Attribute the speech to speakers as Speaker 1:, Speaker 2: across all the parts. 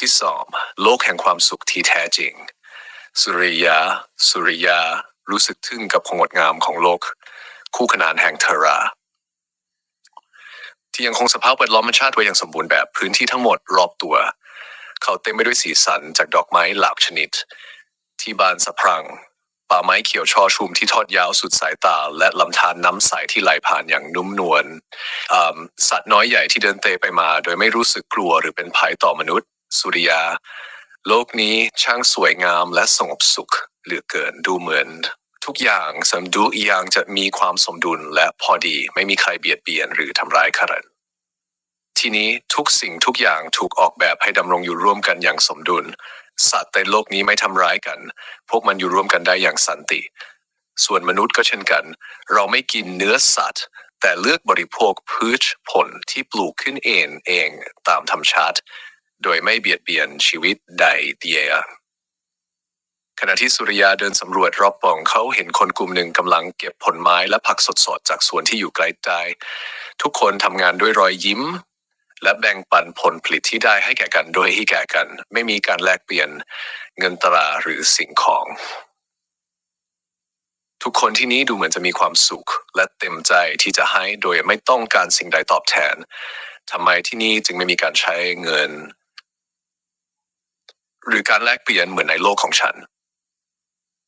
Speaker 1: ที่สองโลกแห่งความสุขที่แท้จริง สุริยาสุริยารู้สึกทึ่งกับความงดงามของโลก คู่ขนานแห่งเทรา ที่ยังคงสภาพแวดล้อมชาติไว้อย่างสมบูรณ์แบบพื้นที่ทั้งหมดรอบตัว เขาเต็มไปด้วยสีสันจากดอกไม้หลากชนิด ที่บานสะพรั่งป่าไม้เขียวชอชุมที่ทอดยาวสุดสายตา และลำธารน้ำใสที่ไหลผ่านอย่างนุ่มนวลสัตว์น้อยใหญ่ที่เดินเตะไปมา โดยไม่รู้สึกกลัวหรือเป็นภัยต่อมนุษย์ สุริยา โลกนี้ช่างสวยงามและสงบสุขเหลือเกินดูเหมือน ทุกอย่างสมดุลอีกอย่างจะมีความสมดุลและพอดีไม่มีใครเบียดเบียนหรือทำร้ายใครทีนี้ทุกสิ่งทุกอย่างถูกออกแบบให้ดำรงอยู่ร่วมกันอย่างสมดุล สัตว์ในโลกนี้ไม่ทำร้ายกัน พวกมันอยู่ร่วมกันได้อย่างสันติ ส่วนมนุษย์ก็เช่นกัน เราไม่กินเนื้อสัตว์ แต่เลือกบริโภคพืชผลที่ปลูกขึ้นเองเองตามธรรมชาติ โดยไม่เบียดเบียนชีวิตใดเดียขณะที่สุริยาเดินสำรวจรอบป่องเขาเห็นคนกลุ่มหนึ่งกำลังเก็บผลไม้และผักสดๆจากสวนที่อยู่ไกลใจทุกคนทำงานด้วยรอยยิ้ม และแบ่งปันผลผลิตที่ได้ให้แก่กันโดยให้แก่กัน ไม่มีการแลกเปลี่ยนเงินตราหรือสิ่งของ ทุกคนที่นี้ดูเหมือนจะมีความสุข และเต็มใจที่จะให้โดยไม่ต้องการสิ่งใดตอบแทนทำไมที่นี่จึงไม่มีการใช้เงิน หรือการแลกเปลี่ยนเหมือนในโลกของฉัน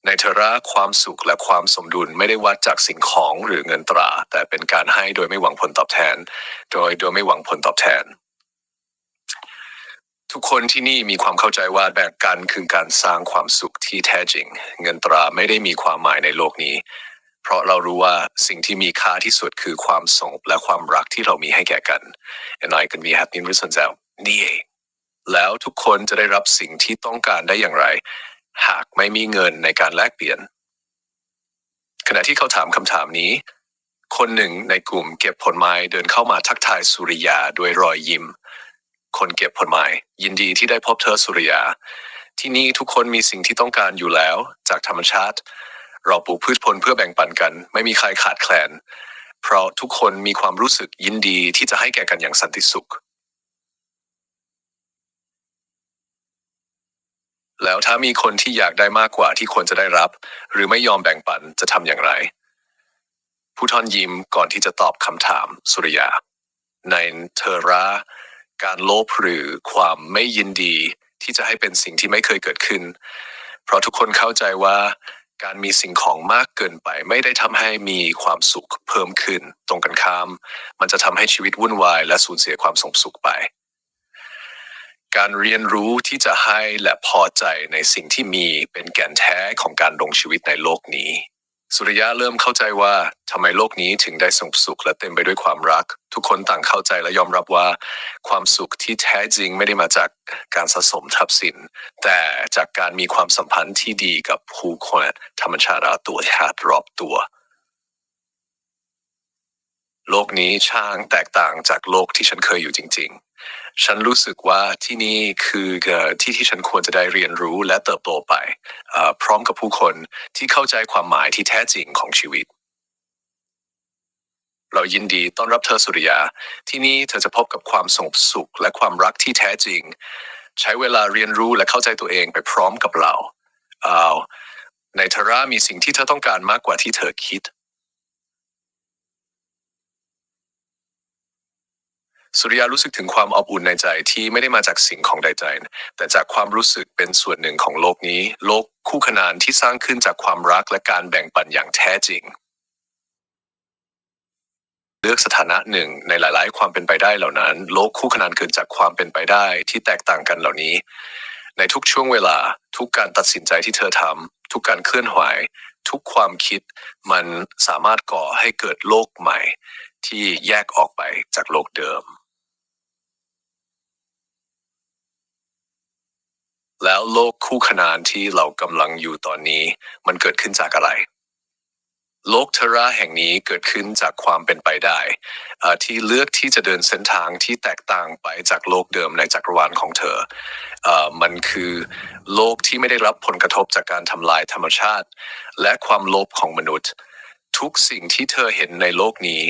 Speaker 1: ในเทระความสุขและความสมดุลไม่ได้วัดจากสิ่งของหรือเงินตรา แต่เป็นการให้โดยไม่หวังผลตอบแทน โดยโดยไม่หวังผลตอบแทน ทุกคนที่นี่มีความเข้าใจว่าแบ่งกันคือการสร้างความสุขที่แท้จริง เงินตราไม่ได้มีความหมายในโลกนี้ เพราะเรารู้ว่าสิ่งที่มีค่าที่สุดคือความสงบและความรักที่เรามีให้แก่กัน and I can be happy with myself นี่เอง แล้วทุกคนจะได้รับสิ่งที่ต้องการได้อย่างไร หากไม่มีเงินในการแลกเปลี่ยน ขณะที่เขาถามคำถามนี้ คนหนึ่งในกลุ่มเก็บผลไม้เดินเข้ามาทักทายสุริยาด้วยรอยยิ้ม คนเก็บผลไม้ยินดีที่ได้พบเธอสุริยา ที่นี่ทุกคนมีสิ่งที่ต้องการอยู่แล้ว จากธรรมชาติ เราปลูกพืชผลเพื่อแบ่งปันกัน ไม่มีใครขาดแคลน เพราะทุกคนมีความรู้สึกยินดีที่จะให้แก่กันอย่างสันติสุข แล้วถ้ามีคนที่อยากได้มากกว่าที่ควรจะได้รับ หรือไม่ยอมแบ่งปันจะทำอย่างไร ผู้ทอนยิ้มก่อนที่จะตอบคำถามสุริยา ในเทอราการโลภหรือความไม่ยินดีที่จะให้เป็นสิ่งที่ไม่เคยเกิดขึ้น เพราะทุกคนเข้าใจว่าการมีสิ่งของมากเกินไป ไม่ได้ทำให้มีความสุขเพิ่มขึ้น ตรงกันข้าม มันจะทำให้ชีวิตวุ่นวาย และสูญเสียความสงบสุขไป การเรียนรู้ที่จะให้และพอใจในสิ่งที่มีเป็นแก่นแท้ของการดำรงชีวิตในโลกนี้ สุริยะเริ่มเข้าใจว่าทำไมโลกนี้ถึงได้สงบสุขและเต็มไปด้วยความรัก ทุกคนต่างเข้าใจและยอมรับว่า ความสุขที่แท้จริงไม่ได้มาจากการสะสมทรัพย์สิน แต่จากการมีความสัมพันธ์ที่ดีกับผู้คนธรรมชาติตัวชาติรอบตัว โลกนี้ช่างแตกต่างจากโลกที่ฉันเคยอยู่จริง ๆ ฉันรู้สึกว่าที่นี่คือที่ที่ฉันควรจะได้เรียนรู้และเติบโตไป พร้อมกับผู้คนที่เข้าใจความหมายที่แท้จริงของชีวิต เรายินดีต้อนรับเธอสุริยา ที่นี่เธอจะพบกับความสงบสุขและความรักที่แท้จริง ใช้เวลาเรียนรู้และเข้าใจตัวเองไปพร้อมกับเราอาในทารามีสิ่งที่เธอต้องการมากกว่าที่เธอคิด สุริยารู้สึกถึงความอบอุ่นในใจที่ไม่ได้มาจากสิ่งของใดๆแต่จากความรู้สึกเป็นส่วนหนึ่งของโลกนี้ โลกคู่ขนานที่สร้างขึ้นจากความรักและการแบ่งปันอย่างแท้จริง เลือกสถานะหนึ่งในหลายๆ ความเป็นไปได้เหล่านั้น โลกคู่ขนานเกิดจากความเป็นไปได้ที่แตกต่างกันเหล่านี้ ในทุกช่วงเวลา ทุกการตัดสินใจที่เธอทำทุกการเคลื่อนไหว ทุกความคิดมันสามารถก่อให้เกิดโลกใหม่ ที่แยกออกไปจากโลกเดิม แล้วโลกคู่ขนานที่เรากำลังอยู่ตอนนี้ มันเกิดขึ้นจากอะไร โลกเทราแห่งนี้เกิดขึ้นจากความเป็นไปได้ ที่เลือกที่จะเดินเส้นทางที่แตกต่างไปจากโลกเดิมในจักรวาลของเธออมันคือโลกที่ไม่ได้รับผลกระทบจากการทำลายธรรมชาติ และความโลภของมนุษย์ ทุกสิ่งที่เธอเห็นในโลกนี้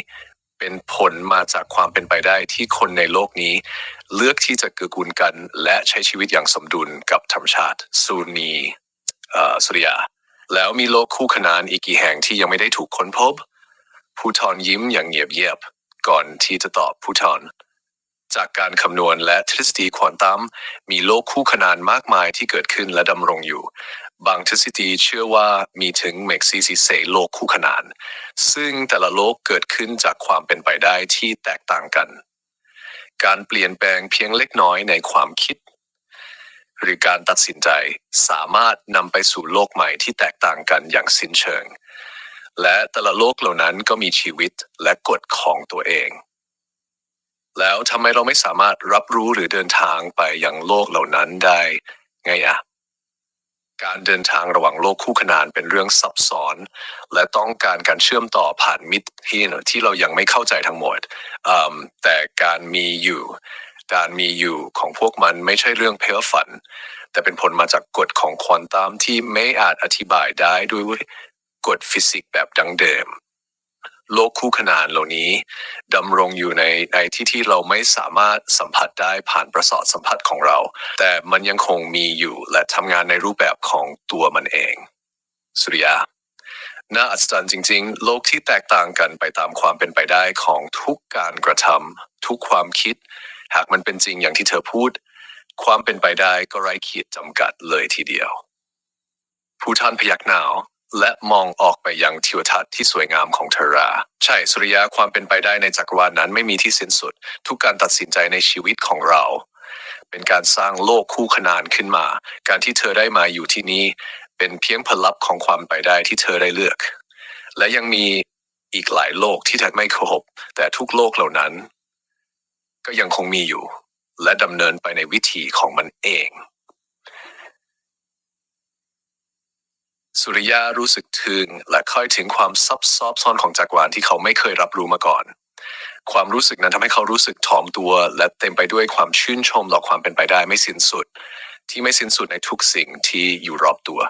Speaker 1: เป็นผลมาจากความเป็นไปได้ที่คนในโลกนี้ เลือกที่จะเกื้อกูลกัน และใช้ชีวิตอย่างสมดุลกับธรรมชาติสุนีสุริยา แล้วมีโลกคู่ขนานอีกกี่แห่งที่ยังไม่ได้ถูกค้นพบ ผู้ทอนยิ้มอย่างเงียบเยียบ ก่อนที่จะตอบผู้ทอน จากการคำนวณและทฤษฎีควอนตัมมีโลกคู่ขนานมากมายที่เกิดขึ้นและดำรงอยู่ บางทฤษฎีเชื่อว่ามีถึงเมกซีซิเซโลกคู่ขนาน ซึ่งแต่ละโลกเกิดขึ้นจากความเป็นไปได้ที่แตกต่างกัน การเปลี่ยนแปลงเพียงเล็กน้อยในความคิด หรือการตัดสินใจสามารถนำไปสู่โลกใหม่ที่แตกต่างกันอย่างสิ้นเชิง และแต่ละโลกเหล่านั้นก็มีชีวิตและกฎของตัวเอง แล้วทำไมเราไม่สามารถรับรู้หรือเดินทางไปยังโลกเหล่านั้นได้ไงอะการเดินทางระหว่างโลกคู่ขนานเป็นเรื่องซับซ้อน และต้องการการเชื่อมต่อผ่านมิตรที่ที่เรายังไม่เข้าใจทั้งหมดแต่การมีอยู่ การมีอยู่ของพวกมันไม่ใช่เรื่องเพ้อฝัน แต่เป็นผลมาจากกฎของควอนตัมที่ไม่อาจอธิบายได้ด้วยกฎฟิสิกส์แบบดังเดิม โลกคู่ขนานเหล่านี้ดำรงอยู่ในในที่ที่เราไม่สามารถสัมผัสได้ผ่านประสาทสัมผัสของเรา แต่มันยังคงมีอยู่และทำงานในรูปแบบของตัวมันเอง สุริยา น่าอัศจรรย์จริง ๆ โลกที่แตกต่างกันไปตามความเป็นไปได้ของทุกการกระทำทุกความคิด หากมันเป็นจริงอย่างที่เธอพูด ความเป็นไปได้ก็ไร้ขีดจำกัดเลยทีเดียว ผู้ท่านพยักหนาว และมองออกไปยังทิวทัศน์ที่สวยงามของเทรา ใช่สุริยะความเป็นไปได้ในจักรวาลนั้นไม่มีที่สิ้นสุด ทุกการตัดสินใจในชีวิตของเรา เป็นการสร้างโลกคู่ขนานขึ้นมา การที่เธอได้มาอยู่ที่นี่ เป็นเพียงผลลัพธ์ของความไปได้ที่เธอได้เลือก และยังมีอีกหลายโลกที่แทบไม่ครบแต่ทุกโลกเหล่านั้น ก็ยังคงมีอยู่ และดำเนินไปในวิถีของมันเอง สุริยะรู้สึกถึงและค่อยถึงความซับซ้อนซ้อนของจักรวาลที่เขาไม่เคยรับรู้มาก่อน ความรู้สึกนั้นทำให้เขารู้สึกถ่อมตัว และเต็มไปด้วยความชื่นชมต่อความเป็นไปได้ไม่สิ้นสุด ที่ไม่สิ้นสุดในทุกสิ่งที่อยู่รอบตัว